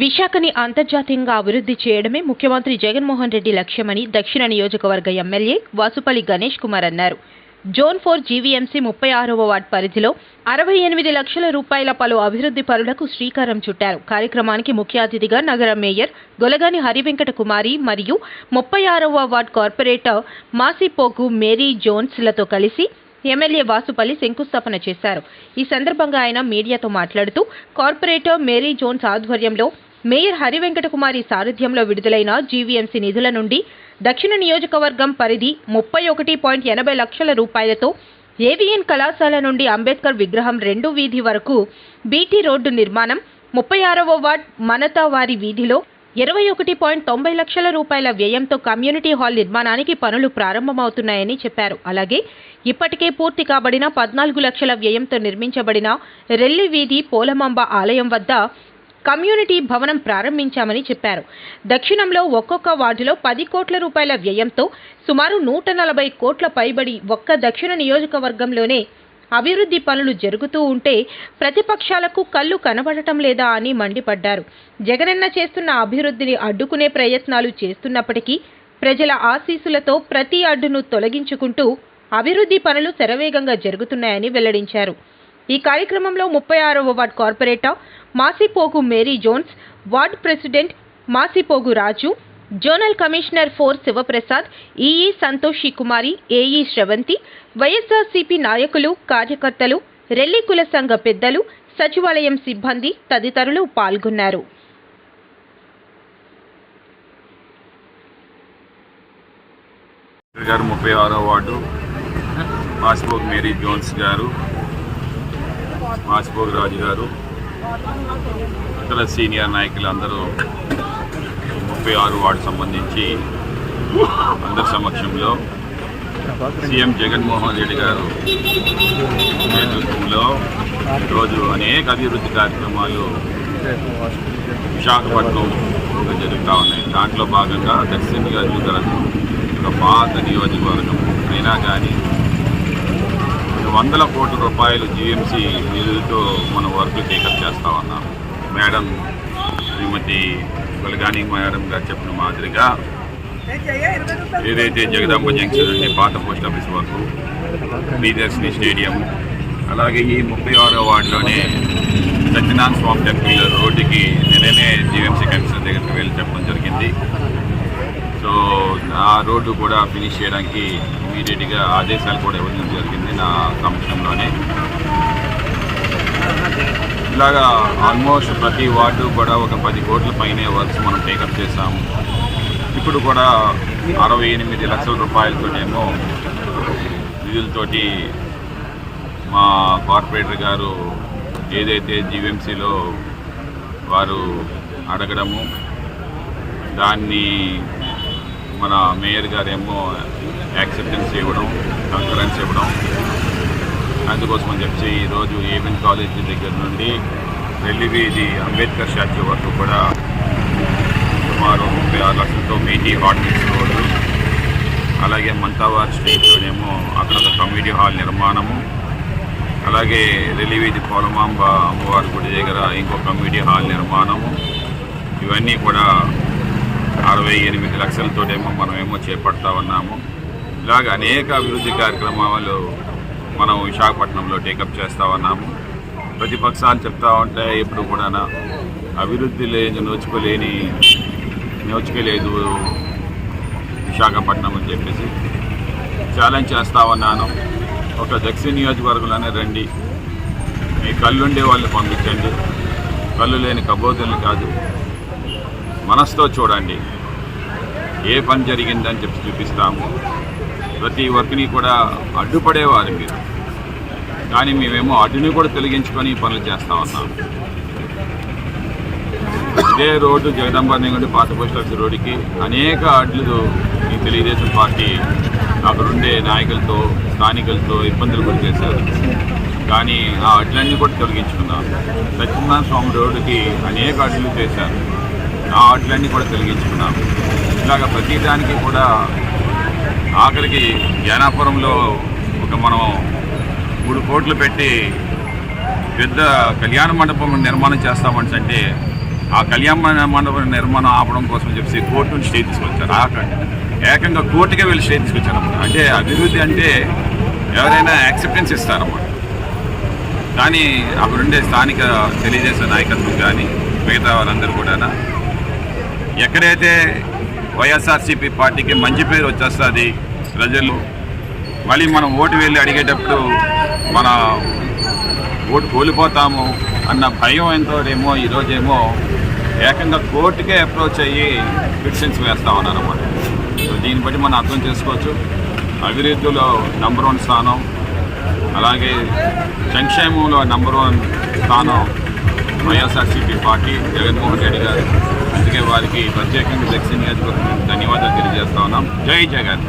విశాఖని అంతర్జాతీయంగా అభివృద్ధి చేయడమే ముఖ్యమంత్రి జగన్మోహన్ రెడ్డి లక్ష్యమని దక్షిణ నియోజకవర్గ ఎమ్మెల్యే వాసుపల్లి గణేష్ కుమార్ అన్నారు. జోన్ ఫోర్ జీవీఎంసీ ముప్పై ఆరవ వార్డ్ పరిధిలో అరవై ఎనిమిది లక్షల రూపాయల పలు అభివృద్ధి పనులకు శ్రీకారం చుట్టారు. కార్యక్రమానికి ముఖ్య అతిథిగా నగర మేయర్ గొలగాని హరివెంకట కుమారి మరియు ముప్పై ఆరవ వార్డ్ కార్పొరేటర్ మాసిపోకు మేరీ జోన్స్లతో కలిసి ఎమ్మెల్యే వాసుపల్లి శంకుస్థాపన చేశారు. ఈ సందర్భంగా ఆయన మీడియాతో మాట్లాడుతూ కార్పొరేటర్ మేరీ జోన్స్ ఆధ్వర్యంలో మేయర్ హరివెంకటకుమారి సారథ్యంలో విడుదలైన జీవీఎంసీ నిధుల నుండి దక్షిణ నియోజకవర్గం పరిధి ముప్పై ఒకటి పాయింట్ ఎనభై లక్షల రూపాయలతో ఏవిఎన్ కళాశాల నుండి అంబేద్కర్ విగ్రహం రెండు వీధి వరకు బీటీ రోడ్డు నిర్మాణం ముప్పై ఆరవ వార్డ్ మనతా వారి వీధిలో ఇరవై ఒకటి పాయింట్ తొంభై లక్షల రూపాయల వ్యయంతో కమ్యూనిటీ హాల్ నిర్మాణానికి పనులు ప్రారంభమవుతున్నాయని చెప్పారు. అలాగే ఇప్పటికే పూర్తి కాబడిన పద్నాలుగు లక్షల వ్యయంతో నిర్మించబడిన రెల్లి వీధి పోలమాంబ ఆలయం వద్ద కమ్యూనిటీ భవనం ప్రారంభించామని చెప్పారు. దక్షిణంలో ఒక్కొక్క వార్డులో పది కోట్ల రూపాయల వ్యయంతో సుమారు నూట నలభై కోట్ల పైబడి ఒక్క దక్షిణ నియోజకవర్గంలోనే అభివృద్ధి పనులు జరుగుతూ ఉంటే ప్రతిపక్షాలకు కళ్ళు కనబడటం లేదా అని మండిపడ్డారు. జగనన్న చేస్తున్న అభివృద్ధిని అడ్డుకునే ప్రయత్నాలు చేస్తున్నప్పటికీ ప్రజల ఆశీస్సులతో ప్రతి అడ్డును తొలగించుకుంటూ అభివృద్ధి పనులు శరవేగంగా జరుగుతున్నాయని వెల్లడించారు. ఈ కార్యక్రమంలో ముప్పై ఆరవ ward corporator Masipogu Mary Jones ward president Masipogu Raju zonal commissioner four Sivaprasad EE Santoshi Kumari AE Sravanthi YSRCP నాయకులు కార్యకర్తలు రెల్లికుల సంఘ పెద్దలు సచివాలయం సిబ్బంది తదితరులు పాల్గొన్నారు. గారు ముప్పై ఆరో వార్డు మాసిపోగ్ మేరీ జోన్స్ గారు మాసిపోగ్ రాజు గారు ఇతర సీనియర్ నాయకులు అందరూ ముప్పై ఆరు వార్డు సంబంధించి అందరి సమక్షంలో సీఎం జగన్మోహన్ రెడ్డి గారు నేతృత్వంలో ఈరోజు అనేక అభివృద్ధి కార్యక్రమాలు విశాఖపట్నం జరుగుతూ ఉన్నాయి. దాంట్లో భాగంగా దక్షిణ నియోజకవర్గం ఒక పాత నియోజకవర్గం. అయినా కానీ వందల కోట్ల రూపాయలు జీఎంసీ నిధులతో మన వర్క్ టేకప్ చేస్తా ఉన్నాం. మేడం శ్రీమతి కొలగాని మేడం గారు చెప్పిన మాదిరిగా ఏదైతే జగదాంబ జంక్షన్ నుండి పాత పోస్ట్ ఆఫీస్ వరకు ప్రియదర్శిని స్టేడియం అలాగే ఈ ముప్పై ఆరో వార్డులోనే సత్యనారాయణ స్వామి టెంపుల్ రోడ్డుకి నిన్ననే జీఎంసీ కమిషనర్ దగ్గరికి వెళ్ళి చెప్పడం జరిగింది. సో ఆ రోడ్డు కూడా ఫినిష్ చేయడానికి ఇమీడియట్గా ఆదేశాలు కూడా ఇవ్వడం జరిగింది నా సమక్షంలోనే. ఇలాగా ఆల్మోస్ట్ ప్రతి వార్డు కూడా ఒక పది కోట్ల పైనే వర్క్స్ మనం టేకప్ చేసాము ఇప్పుడు కూడా అరవై ఎనిమిది లక్షల రూపాయలతోనేమో నిధులతోటి మా కార్పొరేటర్ గారు ఏదైతే జీవీఎంసీలో వారు అడగడము దాన్ని మన మేయర్ గారేమో యాక్సెప్టెన్స్ ఇవ్వడం కన్ఫరెన్స్ ఇవ్వడం అందుకోసం అని చెప్పి ఈరోజు ఏవెన్ కాలేజీ దగ్గర నుండి రెల్లి వీధి అంబేద్కర్ స్టాచ్యూ వరకు కూడా సుమారు ముప్పై ఆరు లక్షలతో మీటీ హాట్ మిక్స్ రోడ్డు అలాగే మంతావార్ స్ట్రీట్లోనేమో అక్కడ ఒక కమ్యూనిటీ హాల్ నిర్మాణము. అలాగే రెలివీధి పోలమాంబ అమ్మవారి గుడి దగ్గర ఇంకో కమ్యూనిటీ హాల్ నిర్మాణము. ఇవన్నీ కూడా అరవై ఎనిమిది లక్షలతోటేమో మనమేమో చేపడతా ఉన్నాము. ఇలాగ అనేక అభివృద్ధి కార్యక్రమాలు మనం విశాఖపట్నంలో టేకప్ చేస్తూ ఉన్నాము. ప్రతిపక్షాలు చెప్తా ఉంటే ఎప్పుడు కూడా అభివృద్ధి లేని నోచుకోలేని నోచుకోలేదు విశాఖపట్నం అని చెప్పేసి ఛాలెంజ్ చేస్తా ఉన్నాను. ఒక దక్షిణ నియోజకవర్గంలోనే రండి. మీ కళ్ళుండే వాళ్ళు పంపించండి. కళ్ళు లేని కబోతులు కాదు. మనసుతో చూడండి. ఏ పని జరిగిందని చెప్పి చూపిస్తాము. ప్రతి వర్క్ని కూడా అడ్డుపడేవారు మీరు. కానీ మేమేమో అడ్డుని కూడా తొలగించుకొని ఈ పనులు చేస్తా ఉన్నాం. ఇదే రోడ్డు జగదంబ నుండి పాత పోస్ట్ ఆఫీస్ రోడ్డుకి అనేక అడ్లు ఈ తెలుగుదేశం పార్టీ అక్కడుండే నాయకులతో స్థానికులతో ఇబ్బందులు గురి చేశారు. కానీ ఆ అడ్లన్నీ కూడా తొలగించుకున్నాం. సత్యనారాయణ స్వామి రోడ్డుకి అనేక అడ్లు చేశారు. ఆ అడ్లన్నీ కూడా తొలగించుకున్నాం. ఇలాగ ప్రతిదానికి కూడా ఆఖరికి జ్ఞానాపురంలో ఒక మనం మూడు కోట్లు పెట్టి పెద్ద కళ్యాణ మండపం నిర్మాణం చేస్తామంటే ఆ కళ్యాణ మండపం నిర్మాణం ఆపడం కోసం చెప్పి కోర్టు నుంచి స్టే తీసుకొచ్చారు. ఆకండి ఏకంగా కోర్టుకే వెళ్ళి స్టే తీసుకొచ్చారు అన్నమాట అంటే అభివృద్ధి అంటే ఎవరైనా యాక్సెప్టెన్స్ ఇస్తారన్నమాట. కానీ అక్కడుండే స్థానిక తెలియజేసే నాయకత్వం కానీ మిగతా వాళ్ళందరూ కూడా ఎక్కడైతే వైఎస్ఆర్సీపీ పార్టీకి మంచి పేరు వచ్చేస్తుంది ప్రజలు. మళ్ళీ మనం ఓటు వెళ్ళి అడిగేటప్పుడు మన ఓటు కోల్పోతాము అన్న భయం ఎంతో ఏమో ఈరోజేమో ఏకంగా కోర్టుకే అప్రోచ్ అయ్యి పిటిషన్స్ వేస్తా ఉన్నారు అన్నమాట సో దీన్ని బట్టి మనం అర్థం చేసుకోవచ్చు. అభివృద్ధిలో నంబర్ వన్ స్థానం అలాగే సంక్షేమంలో నంబర్ వన్ స్థానం వైఎస్ఆర్సీపీ పార్టీ జగన్మోహన్ రెడ్డి గారు. అందుకే వారికి ప్రత్యేకంగా దక్షిణ నియోజకవర్గం ధన్యవాదాలు తెలియజేస్తా ఉన్నాం. జై జగన్.